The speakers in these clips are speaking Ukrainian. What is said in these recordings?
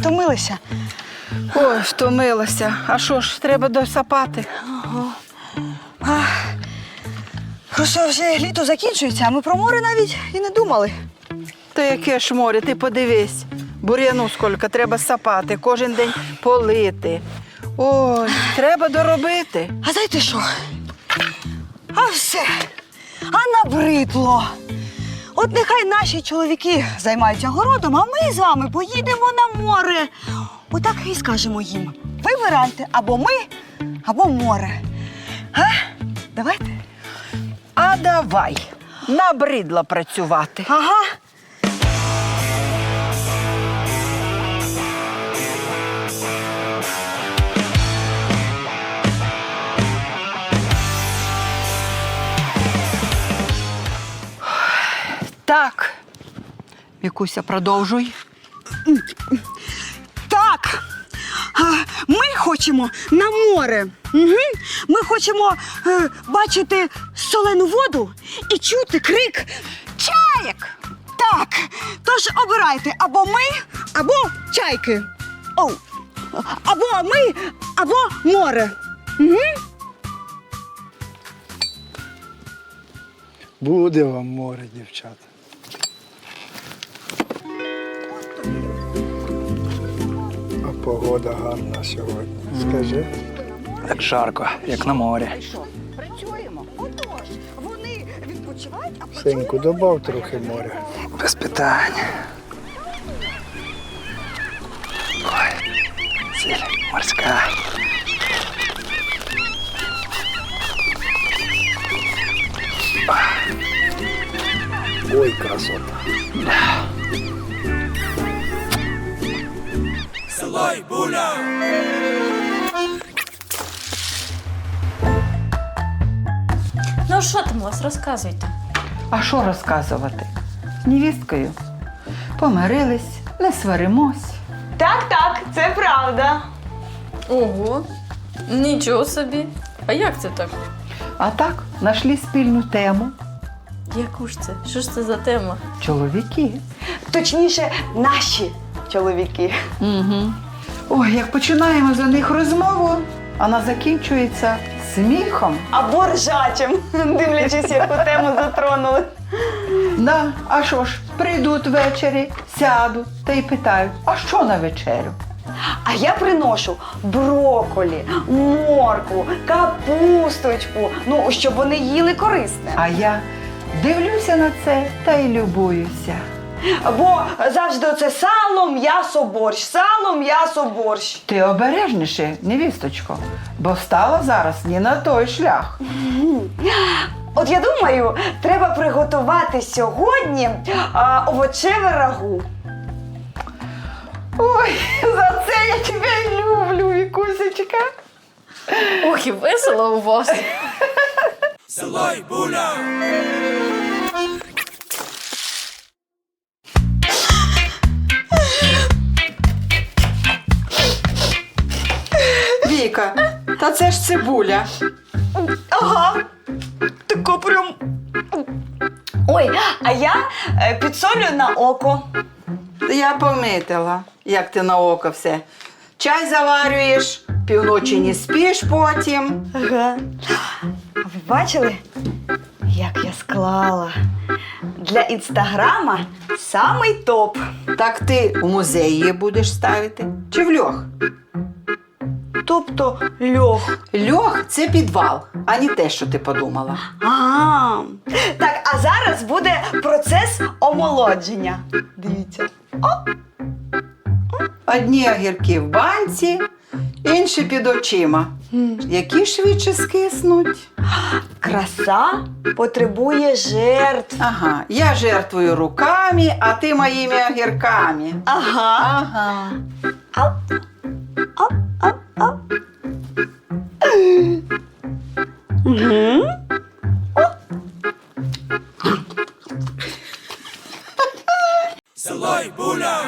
втомилися? Ой, втомилася. А що ж, треба досапати? Просто вже літо закінчується, а ми про море навіть і не думали. Та яке ж море, ти подивись. Бур'яну скільки треба сапати, кожен день полити. Ой, треба доробити. А знаєте що? А все. А набридло. От нехай наші чоловіки займаються городом, а ми з вами поїдемо на море. Отак і скажемо їм: вибирайте або ми, або море. А? Давайте. А давай. Набридло працювати. Ага. Так. Вікуся, продовжуй. Так. Ми хочемо на море. Угу. Ми хочемо е, бачити солену воду і чути крик чаєк. Так. Тож обирайте або ми, або чайки. Оу. Або ми, або море. Угу. Буде вам море, дівчата. Погода гарна сьогодні. Скажи. Так жарко, як на морі. Працюємо. Отож, вони відпочивають, а Синку, добав трохи моря. Без питань. Ой, сіль морська. Ой, красота. Село і буля. Ну що там у вас, розказуйте. А що розказувати? З невісткою. Помирились, не сваримось. Так, так, це правда. Ого, нічого собі. А як це так? А так, знайшли спільну тему. Яку ж це? Що ж це за тема? Чоловіки. Точніше, наші чоловіки. Угу. Ой, як починаємо за них розмову, вона закінчується сміхом. Або ржачим, дивлячись, яку тему затронули. Да, а що ж, прийдуть ввечері, сяду та й питають, а що на вечерю? А я приношу броколі, моркву, капусточку. Ну, щоб вони їли корисне. А я дивлюся на це та й любуюся. Бо завжди оце сало, м'ясо, борщ, сало, м'ясо, борщ. Ти обережніше, невісточко, бо стала зараз не на той шлях. От я думаю, треба приготувати сьогодні а, овочеве рагу. Ой, за це я тебе люблю, Вікусечка. Ох, і весело у вас. Село і буля. Це ж цибуля. Ага. Тако прям. Ой, а я е, підсолюю на око. Я помітила, як ти на око все. Чай заварюєш, півночі не спиш потім. Ага. А ви бачили, як я склала? Для інстаграма самий топ. Так ти у музеї будеш ставити? Чи в льох? Тобто льох. Льох це підвал, а не те, що ти подумала. Ага. Так, а зараз буде процес омолодження. Дивіться. Одні огірки в банці, інші під очима. Які швидше скиснуть. Краса потребує жертв. Ага, я жертвую руками, а ти моїми огірками. Ага. Ага. Ап, ап. Угу. село й буля.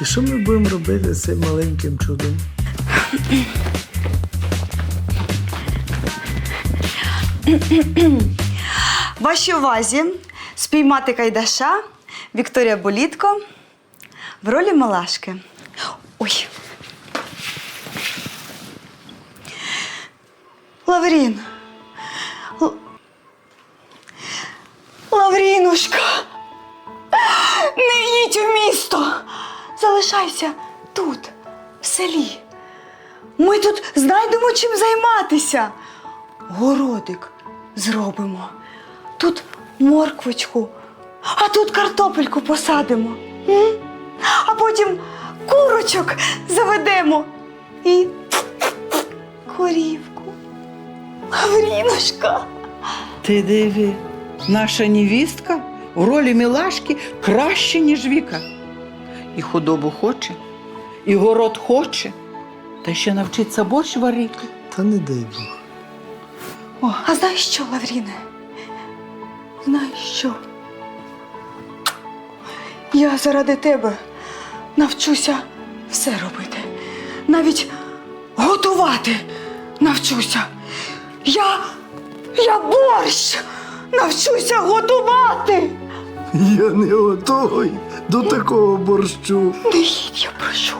І що ми будемо робити з цим маленьким чудом? Вашій увазі спіймати кайдаша Вікторія Болітко в ролі Малашки. Ой. Лаврін. Л... Лаврінушка. Не їдь у місто. Залишайся тут, в селі. Ми тут знайдемо чим займатися. Городик зробимо. Тут морквочку, а тут картопельку посадимо. М? А потім курочок заведемо і корівку. Гаврінушка. Ти диви, наша невістка в ролі мілашки краще, ніж Віка. І худобу хоче, і город хоче, та ще навчиться борщ варити. Та не дай Бог. А знаєш що, Лавріне? Знаєш що? Я заради тебе навчуся все робити. Навіть готувати навчуся. Я. Я борщ навчуся готувати. Я не готовий до такого борщу. Не їдь, я прошу.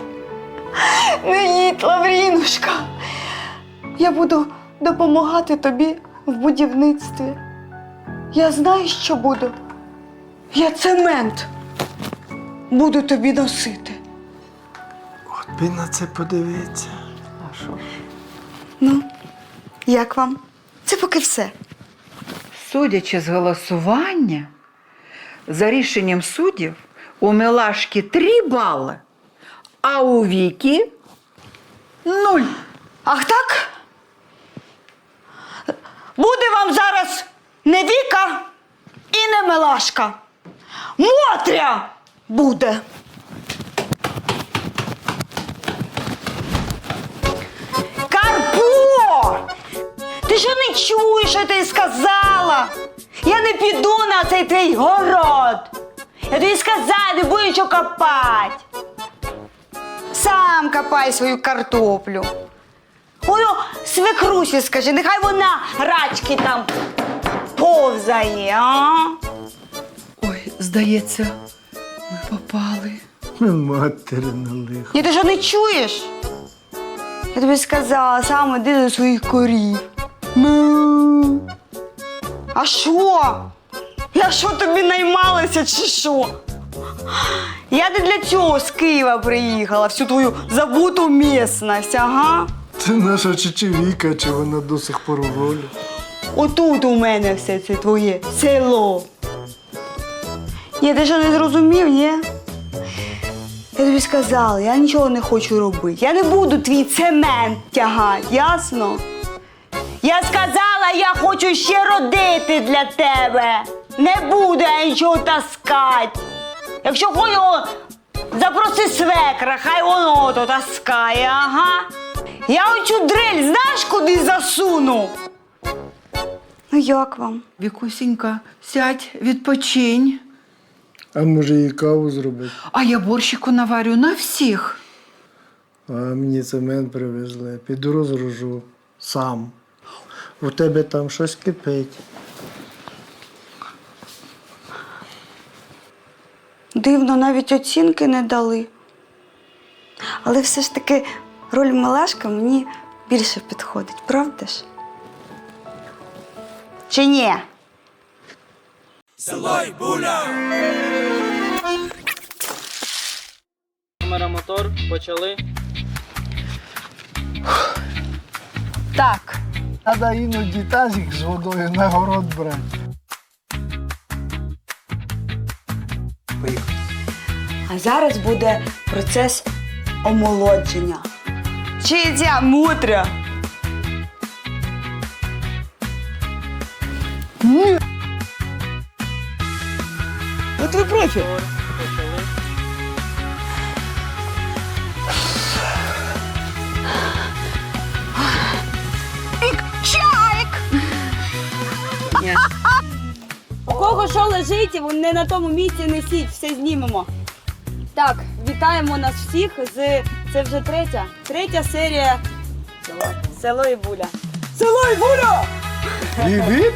Не їдь, Лаврінушка. Я буду допомагати тобі в будівництві. Я знаю, що буду. Я цемент буду тобі носити. От би на це подивитися. А що? Ну, як вам? Це поки все. Судячи з голосування, за рішенням суддів у Милашки 3 бали, а у Віки 0. Ах так? Буде вам зараз не Віка і не Мелашка. Мотря буде. Карпо! Ти що не чуєш, що ти сказала? Я не піду на цей твій город. Я тобі сказала, не буду копати. Сам копай свою картоплю. Ой, свекрусі скажи, нехай вона рачки там повзає, а? Ой, здається, ми попали. Материне лихо. Ні, ти що не чуєш? Я тобі сказала, сам іди до своїх корів. Му. А що? Я що тобі наймалася чи що? Я не для цього з Києва приїхала, всю твою забуту місність, ага. Це наша чечевіка, чи вона до сих пор у ролі. Отут у мене все це твоє село. Ні, ти що не зрозумів, ні? Я тобі сказала, я нічого не хочу робити. Я не буду твій цемент тягати, ясно? Я сказала, я хочу ще родити для тебе. Не буду я нічого таскати. Якщо хочу, запроси свекра, хай воно то таскає, ага. Я оцю дрель знаєш, куди засуну? Ну як вам? Вікусінька, сядь, відпочинь. А може їй каву зробити? А я борщику наварю на всіх. А мені цемент привезли. Піду розгружу сам. У тебе там щось кипить. Дивно, навіть оцінки не дали. Але все ж таки роль Малашка мені більше підходить, правда ж? Чи ні? Село й буля. Камера мотор, почали. Так, Треба іноді тазик з водою на город брати. Поїхали. А зараз буде процес омолодження. Чи ця мутря? От твій профіль? Кого що лежить, вони не на тому місці несіть, все знімемо. Так, вітаємо нас всіх з це вже третя. Третя серія. Село і буля. Село і буля! Віп-віп!